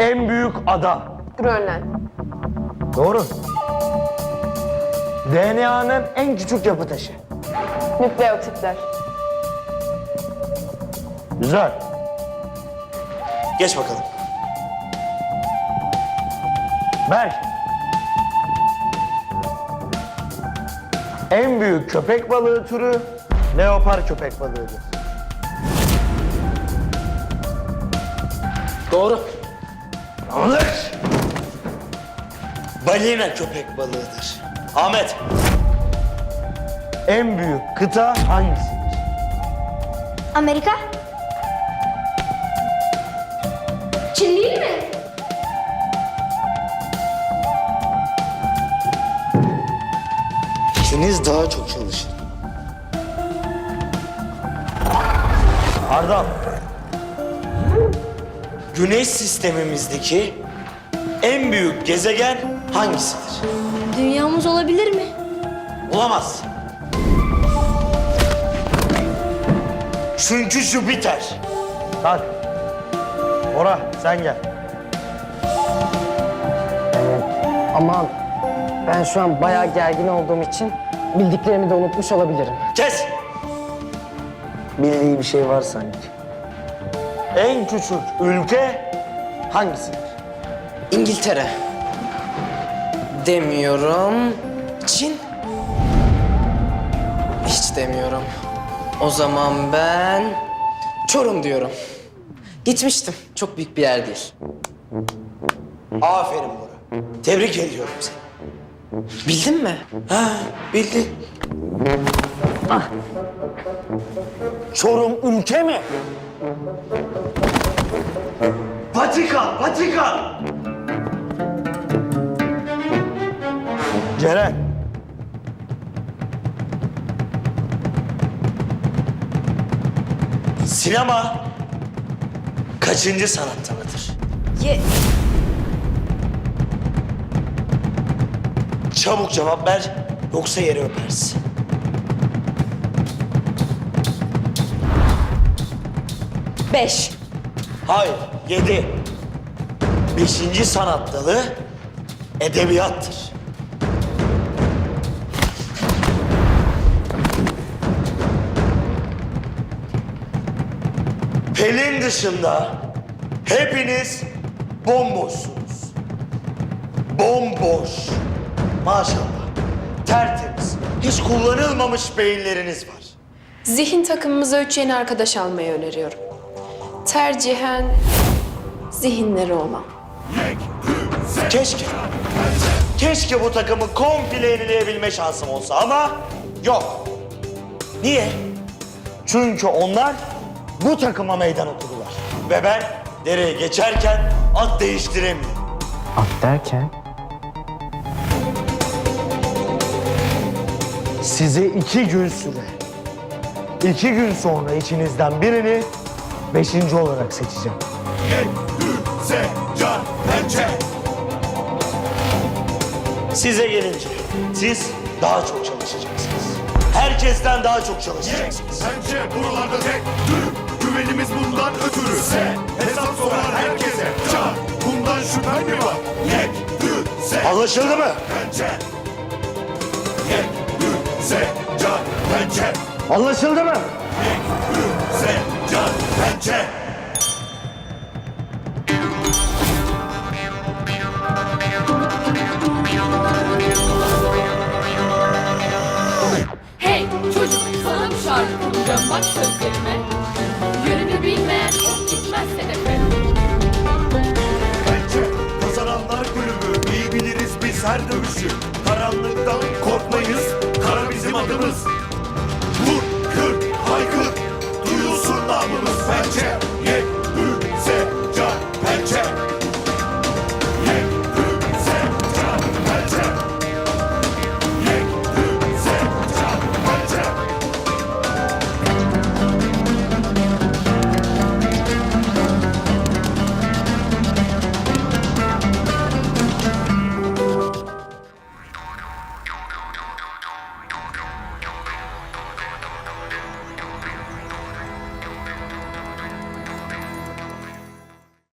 En büyük ada. Grönland. Doğru. DNA'nın en küçük yapı taşı. Nükleotitler. Güzel. Geç bakalım. Berk. En büyük köpek balığı türü leopar köpek balığıdır. Doğru. Yanlış. Balina köpek balığıdır. Ahmet. En büyük kıta hangisidir? Amerika? Çin değil mi? İkiniz daha çok çalışın. Ardal. Güneş sistemimizdeki en büyük gezegen hangisidir? Dünyamız olabilir mi? Olamaz. Çünkü Jüpiter. Kalk. Bora sen gel. Ama ben şu an bayağı gergin olduğum için bildiklerimi de unutmuş olabilirim. Kes. Bildiği bir şey var sanki. En küçük ülke hangisidir? İngiltere. Demiyorum. Çin. Hiç demiyorum. O zaman ben Çorum diyorum. Gitmiştim. Çok büyük bir yer değil. Aferin Bora. Tebrik ediyorum seni. Bildin mi? Ha, bildin. Çorum ülke mi? Vatikan, Vatikan. Ceren. Sinema kaçıncı sanat dalıdır? Ye Çabuk cevap ver yoksa yeri öpersin. Beş. Hayır, yedi. Beşinci sanat dalı edebiyattır. Pelin dışında hepiniz bomboşsunuz. Bomboş. Maşallah. Tertemiz. Hiç kullanılmamış beyinleriniz var. Zihin takımımıza üç yeni arkadaş almayı öneriyorum. Tercihen zihinleri olan. Keşke. Keşke bu takımı komple yenileyebilme şansım olsa ama yok. Niye? Çünkü onlar bu takıma meydan okudular. Ve ben dereye geçerken at değiştiremiyorum. At derken? Size iki gün süre. İki gün sonra içinizden birini beşinci olarak seçeceğim. Size gelince siz daha çok çalışacaksınız. Herkesten daha çok çalışacaksınız. Sence buralarda tek Türk Güvenimiz bundan ötürü Se Hesap sorar herkese Can Bundan şüphen mi var Yek Dü Se Anlaşıldı mı? Bence Yek Dü Se Can Bence Anlaşıldı mı? Se Can Bence Hey çocuk sana bir şarkı kuracağım bak sözlerime. Yönünü bilmeyen gitmez hedefe. Bence Kazananlar kulübü. İyi biliriz biz her dövüşü. Karanlıktan